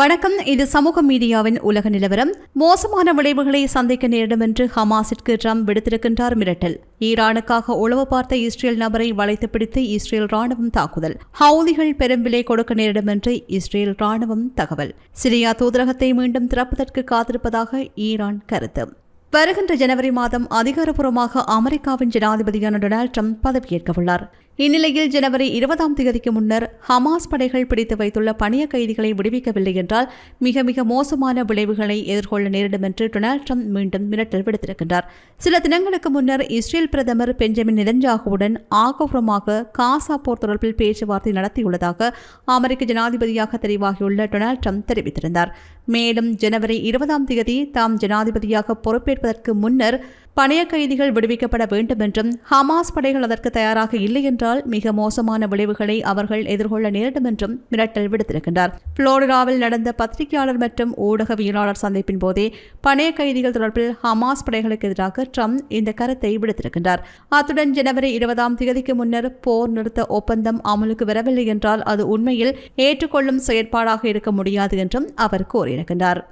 வணக்கம். இது சமூக மீடியாவின் உலக நிலவரம். மோசமான விளைவுகளை சந்திக்க நேரிடும் என்று ஹமாஸிற்கு ட்ரம்ப் விடுத்திருக்கின்றார் மிரட்டல். ஈரானுக்காக உளவு பார்த்த இஸ்ரேல் நபரை வளைத்து பிடித்து இஸ்ரேல் ராணுவம் தாக்குதல். ஹவுதிகள் பெரும் விலை கொடுக்க நேரிடும் என்று இஸ்ரேல் ராணுவம் தகவல். சிரியா தூதரகத்தை மீண்டும் திறப்பதற்கு காத்திருப்பதாக ஈரான் கருத்து. வருகின்ற ஜனவரி மாதம் அதிகாரப்பூர்வமாக அமெரிக்காவின் ஜனாதிபதியான டொனால்ட் ட்ரம்ப் பதவியேற்கவுள்ளார். இந்நிலையில் ஜனவரி இருபதாம் தேதிக்கு முன்னர் ஹமாஸ் படைகள் பிடித்து வைத்துள்ள பணிய கைதிகளை விடுவிக்கவில்லை என்றால் மிக மிக மோசமான விளைவுகளை எதிர்கொள்ள நேரிடும் என்று டொனால்ட் ட்ரம்ப் மீண்டும் மிரட்டல் விடுத்திருக்கின்றார். சில தினங்களுக்கு முன்னர் இஸ்ரேல் பிரதமர் பெஞ்சமின் நிதன்ஜாகுவுடன் ஆக்கப்பூர்வமாக காசா போர் தொடர்பில் பேச்சுவார்த்தை நடத்தியுள்ளதாக அமெரிக்க ஜனாதிபதியாக தெரிவாகியுள்ள டொனால்ட் ட்ரம்ப் தெரிவித்திருந்தார். மேலும் ஜனவரி இருபதாம் தேதி தாம் ஜனாதிபதியாக பொறுப்பேற்பதற்கு முன்னர் பணைய கைதிகள் விடுவிக்கப்பட வேண்டும் என்றும் ஹமாஸ் படைகள் அதற்கு தயாராக இல்லை என்றால் மிக மோசமான விளைவுகளை அவர்கள் எதிர்கொள்ள நேரிடும் என்றும் மிரட்டல் விடுத்திருக்கின்றார். புளோரிடாவில் நடந்த பத்திரிகையாளர் மற்றும் ஊடகவியலாளர் சந்திப்பின் போதே பணைய கைதிகள் தொடர்பில் ஹமாஸ் படைகளுக்கு எதிராக ட்ரம்ப் இந்த கருத்தை விடுத்திருக்கின்றார். அத்துடன் ஜனவரி இருபதாம் தேதிக்கு முன்னர் போர் நிறுத்த ஒப்பந்தம் அமலுக்கு வரவில்லை என்றால் அது உண்மையில் ஏற்றுக்கொள்ளும் செயற்பாடாக இருக்க முடியாது என்றும் அவர் கூறியிருக்கின்றார்.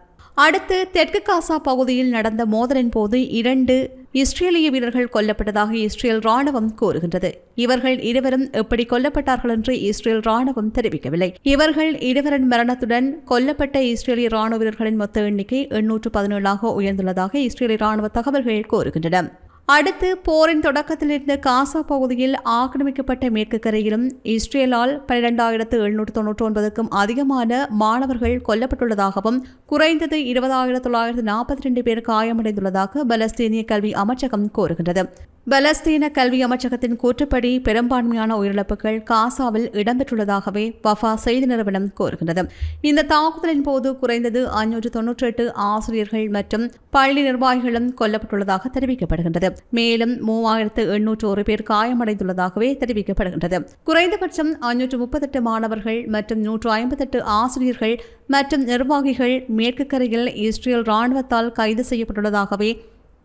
அடுத்து தெற்கு காசா பகுதியில் நடந்த மோதலின் போது இரண்டு இஸ்ரேலிய வீரர்கள் கொல்லப்பட்டதாக இஸ்ரேல் ராணுவம் கூறுகின்றது. இவர்கள் இருவரும் எப்படி கொல்லப்பட்டார்கள் என்று இஸ்ரேல் ராணுவம் தெரிவிக்கவில்லை. இவர்கள் இருவரின் மரணத்துடன் கொல்லப்பட்ட இஸ்ரேலிய ராணுவ வீரர்களின் மொத்த எண்ணிக்கை எண்ணூற்று பதினேழாக உயர்ந்துள்ளதாக இஸ்ரேலிய ராணுவ தகவல்கள் கூறுகின்றன. அடுத்து போரின் தொடக்கத்திலிருந்து காசா பகுதியில் ஆக்கிரமிக்கப்பட்ட மேற்கு கரையிலும் இஸ்ரேலால் பன்னிரெண்டாயிரத்து எழுநூற்று தொன்னூற்றி ஒன்பதுக்கும் அதிகமான மாணவர்கள் கொல்லப்பட்டுள்ளதாகவும் குறைந்தது இருபதாயிரத்து தொள்ளாயிரத்து நாற்பத்தி ரெண்டு பேர் காயமடைந்துள்ளதாக பலஸ்தீனிய கல்வி அமைச்சகம் கூறுகின்றது. பலஸ்தீன கல்வி அமைச்சகத்தின் கூற்றுப்படி பெரும்பான்மையான உயிரிழப்புகள் காசாவில் இடம்பெற்றுள்ளதாகவே வஃபா செய்தி நிறுவனம் கூறுகின்றது. இந்த தாக்குதலின் போது குறைந்தது ஐநூற்று தொன்னூற்றி எட்டு ஆசிரியர்கள் மற்றும் பள்ளி நிர்வாகிகளும் கொல்லப்பட்டுள்ளதாக தெரிவிக்கப்படுகின்றது. மேலும் மூவாயிரத்து எண்ணூற்று ஒரு பேர் காயமடைந்துள்ளதாகவே தெரிவிக்கப்படுகின்றது. குறைந்தபட்சம் ஐநூற்று முப்பத்தெட்டு மாணவர்கள் மற்றும் நூற்று ஐம்பத்தெட்டு ஆசிரியர்கள் மற்றும் நிர்வாகிகள் மேற்கு கரையில் இஸ்ரேல் ராணுவத்தால் கைது செய்யப்பட்டுள்ளதாகவே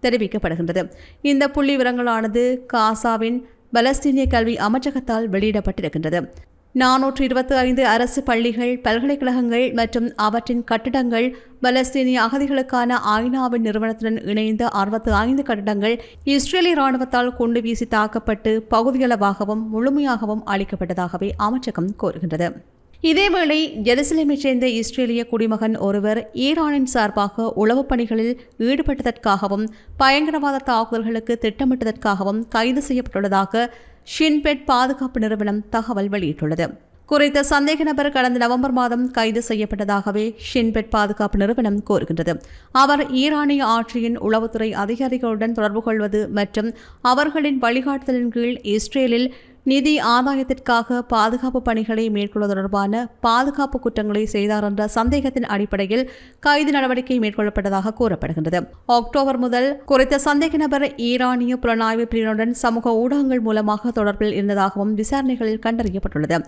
தெரிவிக்கப்படுகின்றது. இந்த புள்ளி விவரங்களானது காசாவின் பலஸ்தீனிய கல்வி அமைச்சகத்தால் வெளியிடப்பட்டிருக்கின்றது. நானூற்று இருபத்தி ஐந்து அரசு பள்ளிகள் பல்கலைக்கழகங்கள் மற்றும் அவற்றின் கட்டிடங்கள் பலஸ்தீனிய அகதிகளுக்கான ஐநாவின் நிறுவனத்துடன் இணைந்த அறுபத்தி ஐந்து கட்டிடங்கள் இஸ்ரேலிய ராணுவத்தால் குண்டு வீசி தாக்கப்பட்டு பகுதியளவாகவும் முழுமையாகவும் அளிக்கப்பட்டதாகவே அமைச்சகம் கோருகின்றது இதேவேளை ஜெருசலேமைச் சேர்ந்த இஸ்ரேலிய குடிமகன் ஒருவர் ஈரானின் சார்பாக உளவுப் பணிகளில் ஈடுபட்டதற்காகவும் பயங்கரவாத தாக்குதல்களுக்கு திட்டமிட்டதற்காகவும் கைது செய்யப்பட்டுள்ளதாக ஷின்பெட் பாதுகாப்பு நிறுவனம் தகவல் வெளியிட்டுள்ளது. குறித்த சந்தேக நபர் கடந்த நவம்பர் மாதம் கைது செய்யப்பட்டதாகவே ஷின்பெட் பாதுகாப்பு நிறுவனம் கூறுகின்றது. அவர் ஈரானிய ஆட்சியின் உளவுத்துறை அதிகாரிகளுடன் தொடர்பு கொள்வது மற்றும் அவர்களின் வழிகாட்டுதலின் கீழ் இஸ்ரேலில் நிதி ஆதாயத்திற்காக பாதுகாப்பு பணிகளை மேற்கொள்வது தொடர்பான பாதுகாப்பு குற்றங்களை செய்தார் என்ற சந்தேகத்தின் அடிப்படையில் கைது நடவடிக்கை மேற்கொள்ளப்பட்டதாக கூறப்படுகின்றது. அக்டோபர் முதல் குறித்த சந்தேக நபர் ஈரானிய புலனாய்வு பிரிவினருடன் சமூக ஊடகங்கள் மூலமாக தொடர்பில் இருந்ததாகவும் விசாரணைகளில் கண்டறியப்பட்டுள்ளது.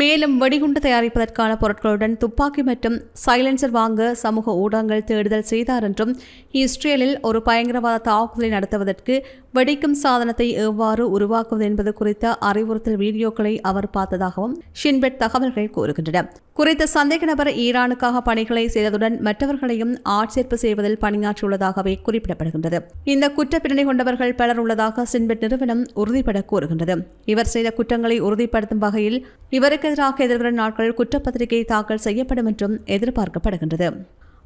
மேலும் வெடிகுண்டு தயாரிப்பதற்கான பொருட்களுடன் துப்பாக்கி மற்றும் சைலன்சர் வாங்க சமூக ஊடகங்கள் தேடுதல் செய்தார் என்றும் இஸ்ரேலில் ஒரு பயங்கரவாத தாக்குதலை நடத்துவதற்கு வெடிக்கும் சாதனத்தை எவ்வாறு உருவாக்குவது என்பது குறித்த அறிவுறுத்தல் வீடியோக்களை அவர் பார்த்ததாகவும் ஷின்பெட் தகவல்கள் கூறுகின்றன. குறித்த சந்தேக நபர் ஈரானுக்காக பணிகளை செய்ததுடன் மற்றவர்களையும் ஆட்சேர்ப்பு செய்வதில் பணியாற்றியுள்ளதாகவே குறிப்பிடப்படுகின்றது. இந்த குற்ற கொண்டவர்கள் பலர் உள்ளதாக சின்பெட் நிறுவனம் உறுதிபட கூறுகின்றது. இவர் செய்த குற்றங்களை உறுதிப்படுத்தும் வகையில் இவருக்கு எதிராக எதிர்வரும் நாட்கள் குற்றப்பத்திரிகை தாக்கல் செய்யப்படும் என்றும் எதிர்பார்க்கப்படுகின்றது.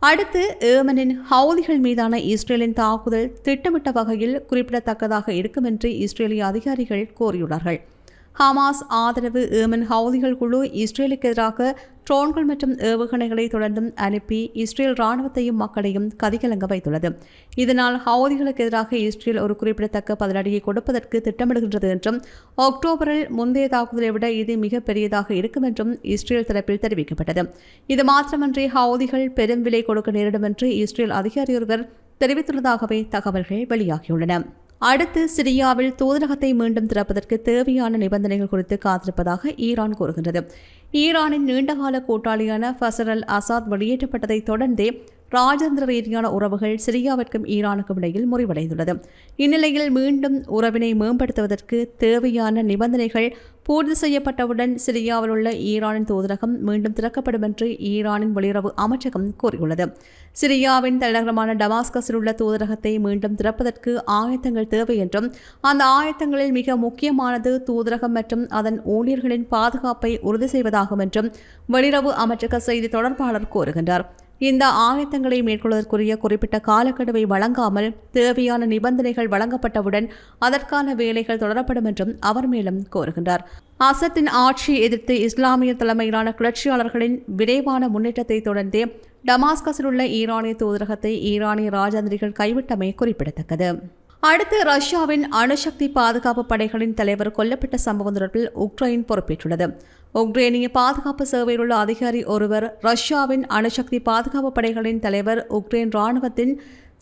அடுத்து ஏமனின் ஹவுதிகள் மீதான இஸ்ரேலின் தாக்குதல் திட்டமிட்ட வகையில் குறிப்பிடத்தக்கதாக இருக்கும் என்று இஸ்ரேலிய அதிகாரிகள் கோரியுள்ளார்கள் ஹமாஸ் ஆதரவு ஏமன் ஹவுதிகள் குழு இஸ்ரேலுக்கு எதிராக ட்ரோன்கள் மற்றும் ஏவுகணைகளை தொடர்ந்தும் அனுப்பி இஸ்ரேல் ராணுவத்தையும் மக்களையும் கதிகலங்க வைத்துள்ளது. இதனால் ஹவுதிகளுக்கு எதிராக இஸ்ரேல் ஒரு குறிப்பிடத்தக்க பதிலடியை கொடுப்பதற்கு திட்டமிடுகின்றது என்றும் அக்டோபரில் முந்தைய தாக்குதலை விட இது மிக பெரியதாக இருக்கும் என்றும் இஸ்ரேல் தரப்பில் தெரிவிக்கப்பட்டது. இது மாத்திரமன்றி ஹவுதிகள் பெரும் விலை கொடுக்க நேரிடும் என்று இஸ்ரேல் அதிகாரி ஒருவர் தெரிவித்துள்ளதாகவே தகவல்கள் வெளியாகியுள்ளன. அடுத்து சிரியாவில் தூதரகத்தை மீண்டும் திறப்பதற்கு தேவையான நிபந்தனைகள் குறித்து காத்திருப்பதாக ஈரான் கூறுகின்றது. ஈரானின் நீண்டகால கூட்டாளியான ஃபசர் அல் அசாத் வெளியேற்றப்பட்டதைத் தொடர்ந்தே ராஜேந்திர ரீதியான உறவுகள் சிரியாவிற்கும் ஈரானுக்கும் இடையில் முறிவடைந்துள்ளது. இந்நிலையில் மீண்டும் உறவினை மேம்படுத்துவதற்கு தேவையான நிபந்தனைகள் பூர்த்தி செய்யப்பட்டவுடன் சிரியாவில் உள்ள ஈரானின் தூதரகம் மீண்டும் திறக்கப்படும் என்று ஈரானின் வெளியுறவு அமைச்சகம் கூறியுள்ளது. சிரியாவின் தலைநகரமான டமாஸ்கஸில் உள்ள தூதரகத்தை மீண்டும் திறப்பதற்கு ஆயத்தங்கள் தேவை என்றும் அந்த ஆயத்தங்களில் மிக முக்கியமானது தூதரகம் மற்றும் அதன் ஊழியர்களின் பாதுகாப்பை உறுதி செய்வதாகும் என்றும் வெளியுறவு அமைச்சக செய்தி தொடர்பாளர் கூறுகின்றார். இந்த ஆயத்தங்களை மேற்கொள்வதற்குரிய குறிப்பிட்ட காலக்கெடுவை வழங்காமல் தேவையான நிபந்தனைகள் வழங்கப்பட்டவுடன் அதற்கான வேலைகள் தொடரப்படும் என்றும் அவர் மேலும் கோருகின்றார் அசத்தின் ஆட்சியை எதிர்த்து இஸ்லாமிய தலைமையிலான கிளர்ச்சியாளர்களின் விரைவான முன்னேற்றத்தை தொடர்ந்தே டமாஸ்கஸில் உள்ள ஈரானிய தூதரகத்தை ஈரானிய ராஜாந்திரிகள் கைவிட்டமை குறிப்பிடத்தக்கது. அடுத்து ரஷ்யாவின் அணுசக்தி பாதுகாப்பு படைகளின் தலைவர் கொல்லப்பட்ட சம்பவம் தொடர்பில் உக்ரைன் பொறுப்பேற்றுள்ளது. உக்ரைனிய பாதுகாப்பு சேவையில் உள்ள அதிகாரி ஒருவர் ரஷ்யாவின் அணுசக்தி பாதுகாப்பு படைகளின் தலைவர் உக்ரைன் ராணுவத்தின்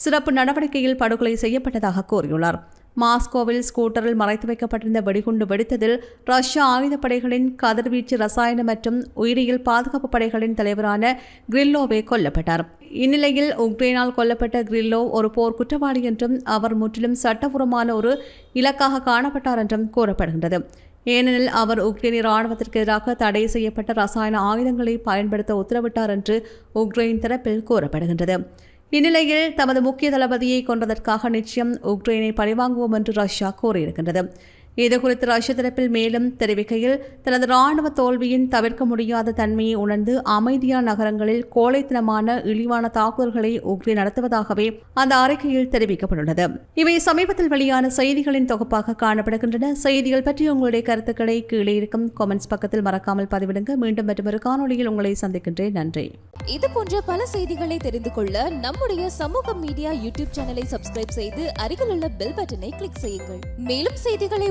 சிறப்பு நடவடிக்கையில் படுகொலை செய்யப்பட்டதாக கூறியுள்ளார். மாஸ்கோவில் ஸ்கூட்டரில் மறைத்து வைக்கப்பட்டிருந்த வெடிகுண்டு வெடித்ததில் ரஷ்ய ஆயுதப்படைகளின் கதிர்வீச்சு ரசாயன மற்றும் உயிரியல் பாதுகாப்பு படைகளின் தலைவரான கிரில்லோவே கொல்லப்பட்டார். இந்நிலையில் உக்ரைனால் கொல்லப்பட்ட கிரில்லோ ஒரு போர் குற்றவாளி என்றும் அவர் முற்றிலும் சட்டபூர்வமான ஒரு இலக்காக காணப்பட்டார் என்றும் கூறப்படுகின்றது. ஏனெனில் அவர் உக்ரைனிய இராணுவத்திற்கு எதிராக தடை செய்யப்பட்ட ரசாயன ஆயுதங்களை பயன்படுத்த உத்தரவிட்டார் என்று உக்ரைன் தரப்பில் கூறப்படுகின்றது. இந்நிலையில் தமது முக்கிய தளபதியை கொன்றதற்காக நிச்சயம் உக்ரைனை பழிவாங்குவோம் என்று ரஷ்யா கூறியிருக்கின்றது. இதுகுறித்து ரஷ்ய தரப்பில் மேலும் தெரிவிக்கையில் தனது ராணுவ தோல்வியின் தவிர்க்க முடியாத தன்மையை உணர்ந்து அமைதியான நகரங்களில் கோழைத்தனமான இழிவான தாக்குதல்களை உக்ரைன் நடத்துவதாகவே அந்த அறிக்கையில் தெரிவிக்கப்பட்டுள்ளது. இவை சமீபத்தில் வெளியான செய்திகளின் தொகுப்பாக காணப்படுகின்றன. செய்திகள் பற்றி உங்களுடைய கருத்துக்களை கீழே இருக்கும் கமெண்ட்ஸ் பக்கத்தில் மறக்காமல் பதிவிடுங்க. மீண்டும் மற்றொரு காணொலியில் உங்களை சந்திக்கின்றேன். நன்றி. இது போன்ற பல செய்திகளை தெரிந்து கொள்ள நம்முடைய சமூக மீடியா யூடியூப் சேனலை சப்ஸ்கிரைப் செய்து அருகிலுள்ள பெல் பட்டனை கிளிக் செய்யுங்கள். மேலும் செய்திகளை